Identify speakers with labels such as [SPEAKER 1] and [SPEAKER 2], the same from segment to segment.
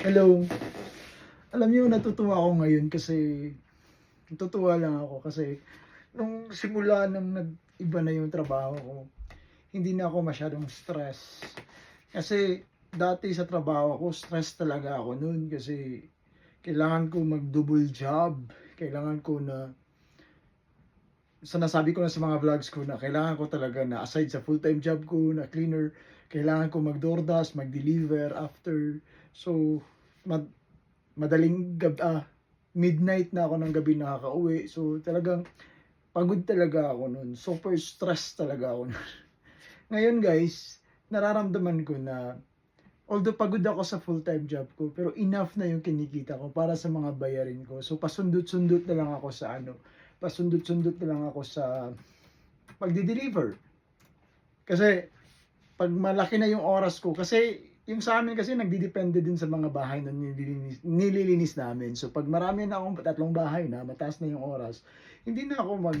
[SPEAKER 1] Hello. Alam niyo, natutuwa ako ngayon kasi natutuwa lang ako kasi nung simula nang nag-iba na yung trabaho ko, hindi na ako masyadong stress. Kasi dati sa trabaho ko, stress talaga ako noon kasi kailangan ko mag-double job. Kailangan ko na sa nasabi ko na sa mga vlogs ko na kailangan ko talaga na aside sa full-time job ko na cleaner, kailangan ko mag-DoorDash, mag-deliver after. So, mad madaling gab ah, midnight na ako ng gabi nakaka-uwi. So, talagang pagod talaga ako noon. Super stress talaga ako noon. Ngayon guys, nararamdaman ko na although pagod ako sa full-time job ko, pero enough na yung kinikita ko para sa mga bayarin ko. So, pasundot-sundot na lang ako sa ano, pasundot-sundot na lang ako sa pagdi-deliver. Kasi pag malaki na yung oras ko, kasi yung sa amin kasi nagdidepende din sa mga bahay na nililinis, nililinis namin. So pag marami na akong tatlong bahay na, mataas na yung oras, hindi na ako mag,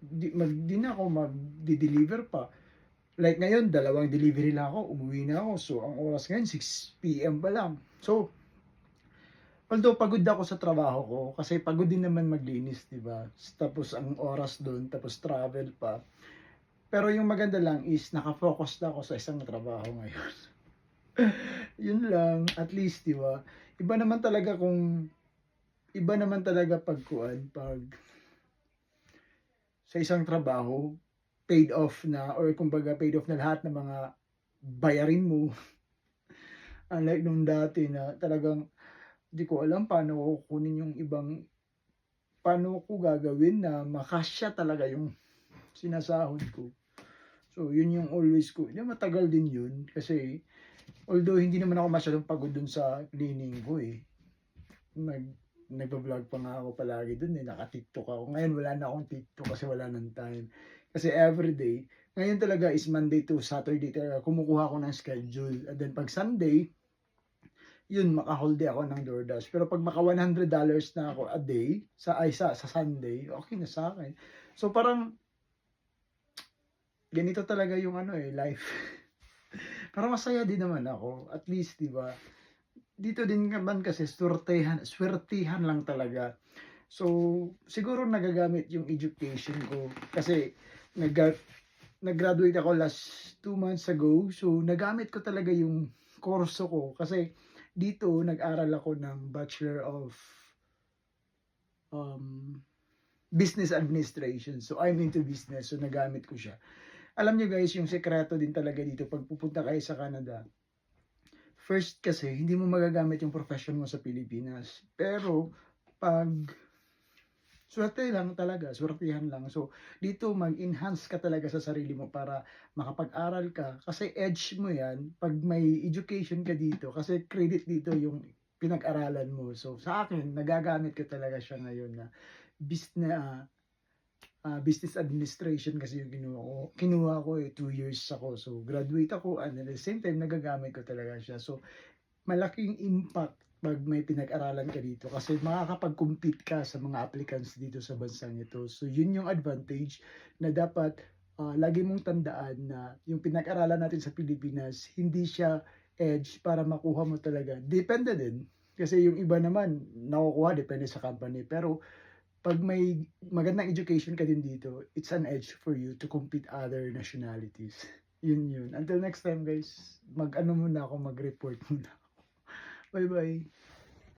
[SPEAKER 1] di, mag, di na ako mag-deliver pa. Like ngayon, dalawang delivery lang ako, umuwi na ako. So ang oras ngayon, 6 p.m. pa lang. So, although pagod ako sa trabaho ko, kasi pagod din naman maglinis, di ba? Tapos ang oras doon, tapos travel pa. Pero yung maganda lang is nakafocus na ako sa isang trabaho ngayon. Yun lang, at least, di ba? Iba naman talaga kung iba naman talaga pagkuan pag sa isang trabaho paid off na or kumbaga paid off na lahat ng mga bayarin mo. Unlike nung dati na talagang di ko alam paano ko kunin yung ibang paano ko gagawin na makasya talaga yung sinasahod ko. So, yun yung always ko. Yung matagal din yun kasi although hindi naman ako masyadong pagod dun sa cleaning ko eh. Nag, nagpa-vlog pa nga ako palagi dun eh. Naka-tiktok ako. Ngayon wala na akong tiktok kasi wala nang time. Kasi everyday, ngayon talaga is Monday to Saturday talaga. Kumukuha ako ng schedule. And then pag Sunday, yun, makaholde ako ng DoorDash. Pero pag maka $100 na ako a day, sa, ay, sa, Sunday, okay na sa akin. So parang, ganito talaga yung ano eh, life. Pero masaya din naman ako. At least, di ba? Dito din naman kasi swertehan, swertihan lang talaga. So, siguro nagagamit yung education ko. Kasi, nag nag-graduate ako last two months ago. So, nagamit ko talaga yung kurso ko. Kasi, dito, nag-aral ako ng Bachelor of um, Business Administration. So, I'm into business. So, nagamit ko siya alam nyo guys, yung sekreto din talaga dito pag pupunta kayo sa Canada. First kasi, hindi mo magagamit yung profession mo sa Pilipinas. Pero, pag swerte lang talaga, swertihan lang. So, dito mag-enhance ka talaga sa sarili mo para makapag-aral ka. Kasi edge mo yan, pag may education ka dito, kasi credit dito yung pinag-aralan mo. So, sa akin, nagagamit ko talaga siya ngayon na business, uh, business administration kasi yung kinuha ko. Kinuha ko eh, two years ako. So, graduate ako and at the same time, nagagamit ko talaga siya. So, malaking impact pag may pinag-aralan ka dito kasi makakapag-compete ka sa mga applicants dito sa bansang ito. So, yun yung advantage na dapat uh, lagi mong tandaan na yung pinag-aralan natin sa Pilipinas, hindi siya edge para makuha mo talaga. Depende din. Kasi yung iba naman, nakukuha, depende sa company. Pero, pag may magandang education ka din dito, it's an edge for you to compete other nationalities. Yun yun. Until next time guys, mag ano muna ako, mag-report muna. Bye bye.